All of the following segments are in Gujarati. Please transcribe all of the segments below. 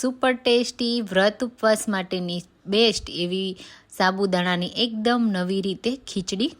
સુપર ટેસ્ટી વ્રત ઉપવાસ માટેની બેસ્ટ એવી સાબુદાણાની એકદમ નવી રીતે ખીચડી.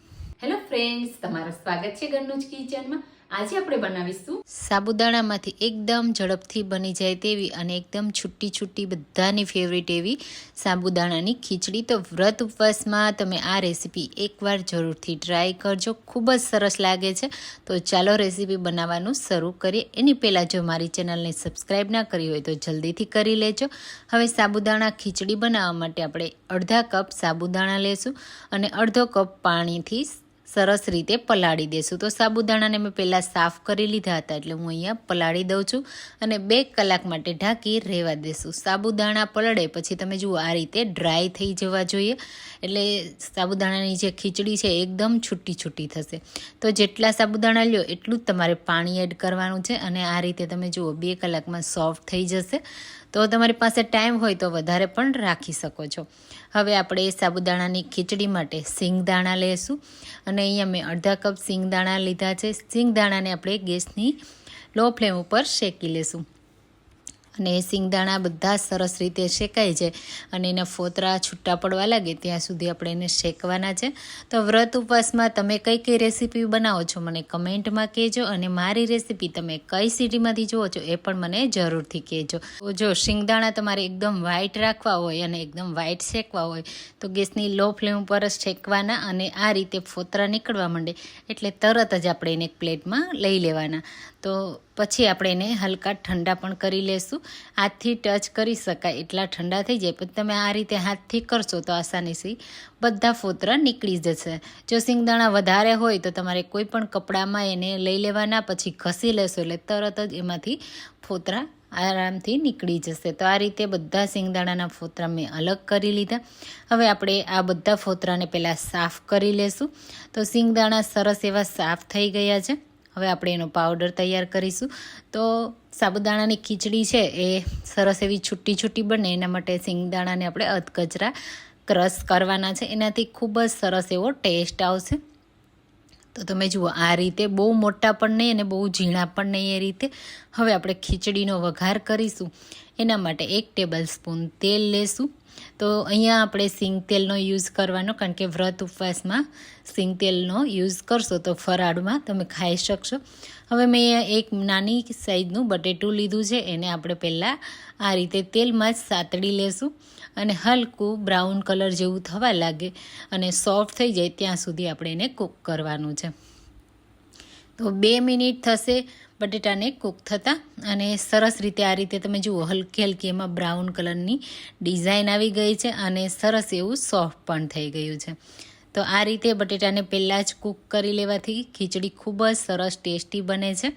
હેલો ફ્રેન્ડ્સ તમારું સ્વાગત છે ઘરનું કિચનમાં. આજે આપણે બનાવીશું સાબુદાણામાંથી એકદમ ઝડપથી બની જાય તેવી અને એકદમ છૂટી છૂટી બધાની ફેવરિટ એવી સાબુદાણાની ખીચડી. તો વ્રત ઉપવાસમાં તમે આ રેસીપી એકવાર જરૂરથી ટ્રાય કરજો. ખૂબ જ સરસ લાગે છે. તો ચાલો રેસીપી બનાવવાનું શરૂ કરીએ. એની પહેલાં જો મારી ચેનલને સબસ્ક્રાઈબ ના કરી હોય તો જલ્દીથી કરી લેજો. હવે સાબુદાણા ખીચડી બનાવવા માટે આપણે અડધા કપ સાબુદાણા લેશું અને અડધો કપ પાણીથી સરસ રીતે પલાળી દેશું. તો સાબુદાણાને મેં પહેલાં સાફ કરી લીધા હતા એટલે હું અહીંયા પલાળી દઉં છું અને બે કલાક માટે ઢાંકી રહેવા દેશું. સાબુદાણા પલળે પછી તમે જુઓ આ રીતે ડ્રાય થઈ જવા જોઈએ. એટલે સાબુદાણાની જે ખીચડી છે એકદમ છૂટી છૂટી થશે. તો જેટલા સાબુદાણા લ્યો એટલું જ તમારે પાણી એડ કરવાનું છે અને આ રીતે તમે જુઓ બે કલાકમાં સોફ્ટ થઈ જશે. તો તમારી પાસે ટાઈમ હોય તો વધારે પણ રાખી શકો છો. હવે આપણે સાબુદાણાની ખીચડી માટે સિંગદાણા લઈશું અને અહીંયા મેં અડધા કપ સિંગદાણા લીધા છે. સિંગદાણાને આપણે ગેસની લો ફ્લેમ ઉપર શેકી લેશું. અને એ સિંગદાણા બધા સરસ રીતે શેકાય છે અને એના ફોતરા છૂટા પડવા લાગે ત્યાં સુધી આપણે એને શેકવાના છે. તો વ્રત ઉપવાસમાં તમે કઈ કઈ રેસીપી બનાવો છો મને કમેન્ટમાં કહેજો અને મારી રેસીપી તમે કઈ સિટીમાંથી જુઓ છો એ પણ મને જરૂરથી કહેજો. તો જો સિંગદાણા તમારે એકદમ વ્હાઇટ રાખવા હોય અને એકદમ વ્હાઇટ શેકવા હોય તો ગેસની લો ફ્લેમ ઉપર જ શેકવાના અને આ રીતે ફોતરા નીકળવા માંડે એટલે તરત જ આપણે એને એક પ્લેટમાં લઈ લેવાના. તો પછી આપણે એને હલકા ઠંડા પણ કરી લેશું. હાથથી ટચ કરી શકાય એટલા ઠંડા થઈ જાય. પણ તમે આ રીતે હાથથી કરશો તો આસાનીથી બધા ફોતરા નીકળી જશે. જો સિંગદાણા વધારે હોય તો તમારે કોઈ પણ કપડામાં એને લઈ લેવાના, પછી ઘસી લેશો એટલે તરત જ એમાંથી ફોતરા આરામથી નીકળી જશે. તો આ રીતે બધા સિંગદાણાના ફોતરા મેં અલગ કરી લીધા. હવે આપણે આ બધા ફોતરાને પહેલાં સાફ કરી લેશું. તો સિંગદાણા સરસ એવા સાફ થઈ ગયા છે. હવે આપણે એનો પાવડર તૈયાર કરીશું. તો સાબુદાણાની ખીચડી છે એ સરસ એવી છૂટી છૂટી બને, એના માટે સિંગદાણાને આપણે અધકચરા ક્રશ કરવાના છે. એનાથી ખૂબ જ સરસ એવો ટેસ્ટ આવશે. તો તમે જુઓ, આ રીતે બહુ મોટા પણ નહીં અને બહુ ઝીણા પણ નહીં એ રીતે. હવે આપણે ખીચડીનો વઘાર કરીશું. એના માટે એક ટેબલ સ્પૂન તેલ લેશું. તો અહીંયા આપણે સિંગ તેલનો યુઝ કરવાનો, કારણ કે વ્રત ઉપવાસમાં સિંગ તેલનો યુઝ કરશો તો ફરાળમાં તમે ખાઈ શકશો. હવે મેં એક નાની સાઈઝનું બટેટું લીધું છે, એને આપણે પહેલાં આ રીતે તેલમાં જ સાતડી લેશું અને હલકું બ્રાઉન કલર જેવું થવા લાગે અને સોફ્ટ થઈ જાય ત્યાં સુધી આપણે એને કૂક કરવાનું છે. તો બે મિનિટ થશે બટેટાને કૂક થતાં અને સરસ રીતે આ રીતે તમે જુઓ, હલકી હલકી એમાં બ્રાઉન કલરની ડિઝાઇન આવી ગઈ છે અને સરસ એવું સોફ્ટ પણ થઈ ગયું છે. તો આ રીતે બટેટાને પહેલાં જ કૂક કરી લેવાથી ખીચડી ખૂબ જ સરસ ટેસ્ટી બને છે.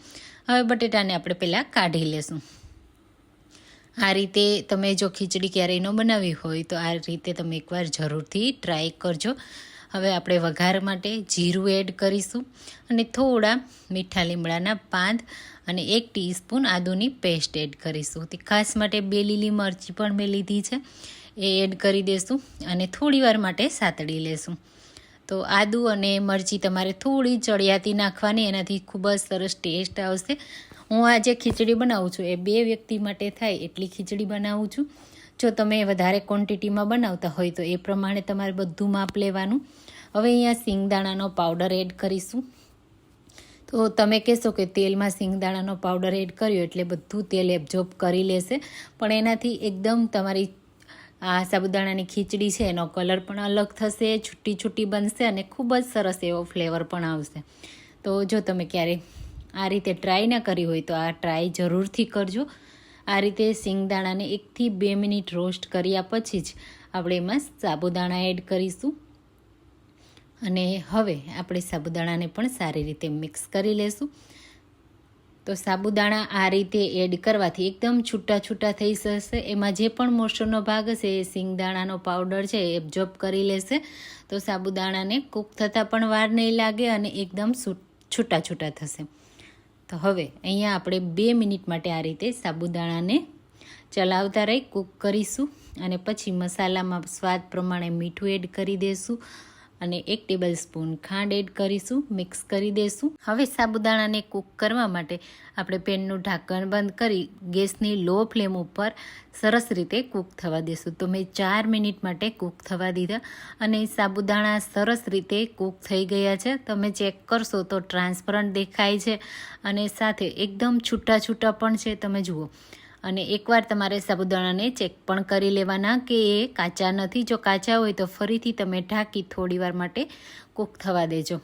હવે બટેટાને આપણે પહેલાં કાઢી લેશું. આ રીતે તમે જો ખીચડી ક્યારેય ન બનાવી હોય તો આ રીતે તમે એકવાર જરૂરથી ટ્રાય કરજો. હવે આપણે વઘાર માટે જીરું એડ કરીશું અને થોડા મીઠા લીમડાના પાંદ અને એક ટીસ્પૂન આદુની પેસ્ટ એડ કરીશું. તે ખાસ માટે બે લીલી મરચી પણ મેં લીધી છે, એ એડ કરી દઈશું અને થોડીવાર માટે સાતડી લેશું. તો આદુ અને મરચી તમારે થોડી ચડિયાતી નાખવાની, એનાથી ખૂબ જ સરસ ટેસ્ટ આવશે. હું આ જે ખીચડી બનાવું છું, એ બે વ્યક્તિ માટે થાય એટલી ખીચડી બનાવું છું. જો તમે વધારે ક્વોન્ટિટીમાં બનાવતા હોય તો એ પ્રમાણે તમારે બધું માપ લેવાનું. હવે અહીંયા સિંગદાણાનો પાવડર એડ કરીશું. તો તમે કહેશો કે તેલમાં સિંગદાણાનો પાવડર એડ કર્યો એટલે બધું તેલ એબ્ઝોર્બ કરી લેશે. પણ એનાથી એકદમ તમારી આ સાબુદાણાની ખીચડી છે, એનો કલર પણ અલગ થશે છૂટી છૂટી બનશે અને ખૂબ જ સરસ એવો ફ્લેવર પણ આવશે. તો જો તમે ક્યારે આ રીતે ટ્રાય ના કરી હોય તો આ ટ્રાય જરૂરથી કરજો. આ રીતે સિંગદાણાને એકથી બે મિનિટ રોસ્ટ કર્યા પછી જ આપણે એમાં સાબુદાણા એડ કરીશું. અને હવે આપણે સાબુદાણાને પણ સારી રીતે મિક્સ કરી લેશું. તો સાબુદાણા આ રીતે એડ કરવાથી એકદમ છૂટા છૂટા થઈ જશે. એમાં જે પણ મોસળનો ભાગ હશે, એ સિંગદાણાનો પાવડર છે, એ એબ્ઝોર્બ કરી લેશે. તો સાબુદાણાને કૂક થતાં પણ વાર નહીં લાગે અને એકદમ છૂટા છૂટા થશે. તો હવે અહીંયા આપણે બે મિનિટ માટે આ રીતે સાબુદાણાને ચલાવતા રહી, કૂક કરીશું અને પછી મસાલામાં સ્વાદ પ્રમાણે મીઠું એડ કરી દઈશું અને એક ટેબલ સ્પૂન ખાંડ એડ કરીશું, મિક્સ કરી દઈશું હવે સાબુદાણાને કૂક કરવા માટે આપણે પેનનું ઢાંકણ બંધ કરી ગેસની લો ફ્લેમ ઉપર સરસ રીતે કૂક થવા દેશું. તો મેં ચાર મિનિટ માટે કૂક થવા દીધા અને સાબુદાણા સરસ રીતે કૂક થઈ ગયા છે. તમે ચેક કરશો તો ટ્રાન્સપરન્ટ દેખાય છે અને સાથે એકદમ છૂટા છૂટા પણ છે. તમે જુઓ. અને એકવાર તમારે સાબુદાણાને ચેક પણ કરી લેવાના કે એ કાચા નથી. જો કાચા હોય તો ફરીથી તમે ઢાંકી થોડી વાર માટે કૂક થવા દેજો.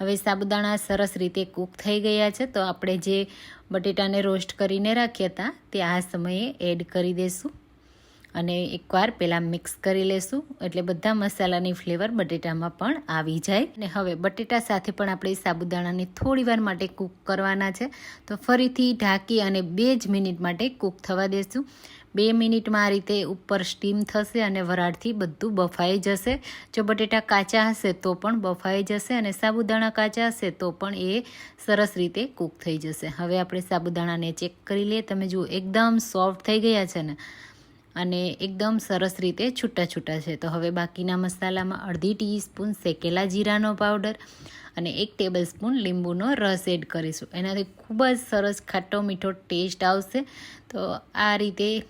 હવે સાબુદાણા સરસ રીતે કૂક થઈ ગયા છે, તો આપણે જે બટેટાને રોસ્ટ કરીને રાખ્યા હતા તે આ સમયે એડ કરી દઈશું અને એકવાર પહેલાં મિક્સ કરી લેશું. એટલે બધા મસાલાની ફ્લેવર બટેટામાં પણ આવી જાય. અને હવે બટેટા સાથે પણ આપણે સાબુદાણાને થોડી વાર માટે કૂક કરવાના છે. તો ફરીથી ઢાંકી અને બે જ મિનિટ માટે કૂક થવા દેશું. બે મિનિટમાં આ રીતે ઉપર સ્ટીમ થશે અને વરાળથી બધું બફાઈ જશે. જો બટેટા કાચા હશે તો પણ બફાઈ જશે અને સાબુદાણા કાચા હશે તો પણ એ સરસ રીતે કૂક થઈ જશે. હવે આપણે સાબુદાણાને ચેક કરી લઈએ. તમે જુઓ, એકદમ સોફ્ટ થઈ ગયા છે ને. અને એકદમ સરસ રીતે છૂટા છૂટા છે. તો હવે બાકીના મસાલામાં અડધી ટીસ્પૂન શેકેલા જીરાનો પાવડર અને એક ટેબલ સ્પૂન લીંબુનો રસ એડ કરીશું. એનાથી ખૂબ જ સરસ ખાટો મીઠો ટેસ્ટ આવશે. તો આ રીતે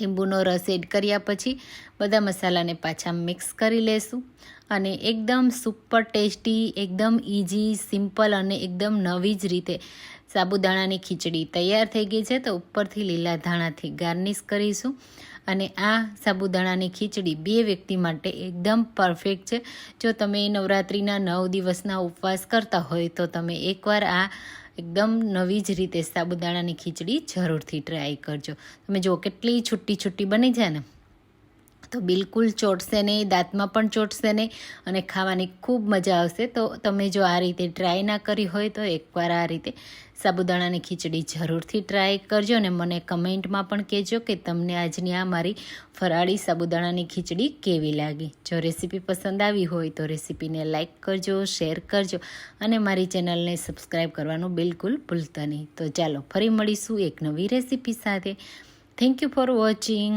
લીંબુનો રસ એડ કર્યા પછી બધા મસાલાને પાછા મિક્સ કરી લેશું અને એકદમ સુપર ટેસ્ટી, એકદમ ઇઝી સિમ્પલ અને એકદમ નવી જ રીતે સાબુદાણાની ખીચડી તૈયાર થઈ ગઈ છે તો ઉપરથી લીલા ધાણાથી ગાર્નિશ કરીશું અને આ સાબુદાણાની ખીચડી બે વ્યક્તિ માટે એકદમ પરફેક્ટ છે. જો તમે નવરાત્રિના નવ દિવસના ઉપવાસ કરતા હોય તો તમે એકવાર આ એકદમ નવી જ રીતે સાબુદાણાની ખીચડી જરૂરથી ટ્રાય કરજો. તમે જુઓ કેટલી છૂટી છૂટી બની જાય ને. તો બિલકુલ ચોટશે નહીં, દાંતમાં પણ ચોટશે નહીં અને ખાવાની ખૂબ મજા આવશે. તો તમે જો આ રીતે ટ્રાય ના કરી હોય તો એકવાર આ રીતે સાબુદાણાની ખીચડી જરૂરથી ટ્રાય કરજો અને મને કમેન્ટમાં પણ કહેજો કે તમને આજની આ મારી ફરાળી સાબુદાણાની ખીચડી કેવી લાગી. જો રેસીપી પસંદ આવી હોય તો રેસીપીને લાઇક કરજો, શેર કરજો અને મારી ચેનલને સબસ્ક્રાઈબ કરવાનું બિલકુલ ભૂલતા નહીં. તો ચાલો ફરી મળીશું એક નવી રેસીપી સાથે. Thank you for watching